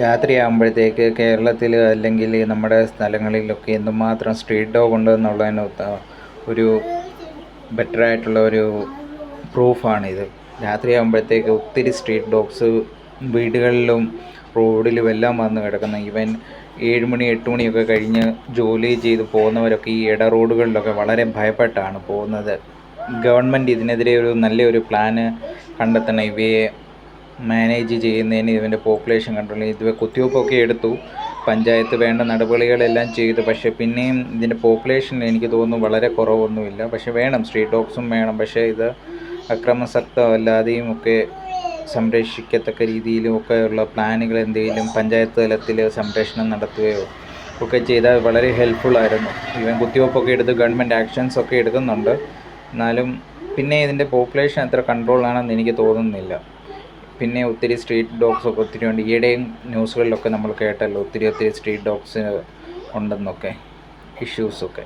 രാത്രിയാകുമ്പോഴത്തേക്ക് കേരളത്തിൽ അല്ലെങ്കിൽ നമ്മുടെ സ്ഥലങ്ങളിലൊക്കെ എന്തുമാത്രം സ്ട്രീറ്റ് ഡോഗ് ഉണ്ട് എന്നുള്ളതിന് ഒരു ബെറ്റർ ആയിട്ടുള്ള ഒരു പ്രൂഫാണിത്. രാത്രിയാകുമ്പോഴത്തേക്ക് ഒത്തിരി സ്ട്രീറ്റ് ഡോഗ്സ് വീടുകളിലും റോഡിലും എല്ലാം വന്ന് കിടക്കുന്ന. ഈവൻ ഏഴ് മണി എട്ട് മണിയൊക്കെ കഴിഞ്ഞ് ജോലി ചെയ്ത് പോകുന്നവരൊക്കെ ഈ ഇട റോഡുകളിലൊക്കെ വളരെ ഭയപ്പെട്ടാണ് പോകുന്നത്. ഗവൺമെന്റ് ഇതിനെതിരെ ഒരു നല്ലൊരു പ്ലാന് കണ്ടെത്തണം. ഇവയെ മാനേജ് ചെയ്യുന്നതിന് ഇതിന്റെ പോപ്പുലേഷൻ കൺട്രോൾ ഇത് കുത്തിവെപ്പൊക്കെ എടുത്തു. പഞ്ചായത്ത് വേണ്ട നടപടികളെല്ലാം ചെയ്തു. പക്ഷേ പിന്നെയും ഇതിന്റെ പോപ്പുലേഷൻ എനിക്ക് തോന്നുന്നു വളരെ കുറവൊന്നുമില്ല. പക്ഷേ വേണം സ്ട്രീറ്റ് ഡോഗ്സും വേണം. പക്ഷേ ഇത് അക്രമസക്തമല്ലാതെയും ഒക്കെ സംരക്ഷിക്കത്തക്ക രീതിയിലും ഒക്കെ ഉള്ള പ്ലാനുകൾ എന്തെങ്കിലും പഞ്ചായത്ത് തലത്തിൽ സംരക്ഷണം നടത്തുകയോ ഒക്കെ ചെയ്താൽ വളരെ ഹെൽപ്ഫുള്ളായിരുന്നു ഇവൻ കുത്തിവയ്പ്പൊക്കെ എടുത്ത് ഗവൺമെന്റ് ആക്ഷൻസ് ഒക്കെ എടുക്കുന്നുണ്ട്. എന്നാലും പിന്നെ ഇതിന്റെ പോപ്പുലേഷൻ എത്ര കൺട്രോളാണെന്ന് എനിക്ക് തോന്നുന്നില്ല. പിന്നെ ഒത്തിരി സ്ട്രീറ്റ് ഡോഗ്സ് ഒക്കെ ഒത്തിരി ഉണ്ട്. ഈയിടെയും ന്യൂസുകളിലൊക്കെ നമ്മൾ കേട്ടല്ലോ. ഒത്തിരി ഒത്തിരി സ്ട്രീറ്റ് ഡോഗ്സ് ഉണ്ടെന്നൊക്കെ. ഇഷ്യൂസൊക്കെ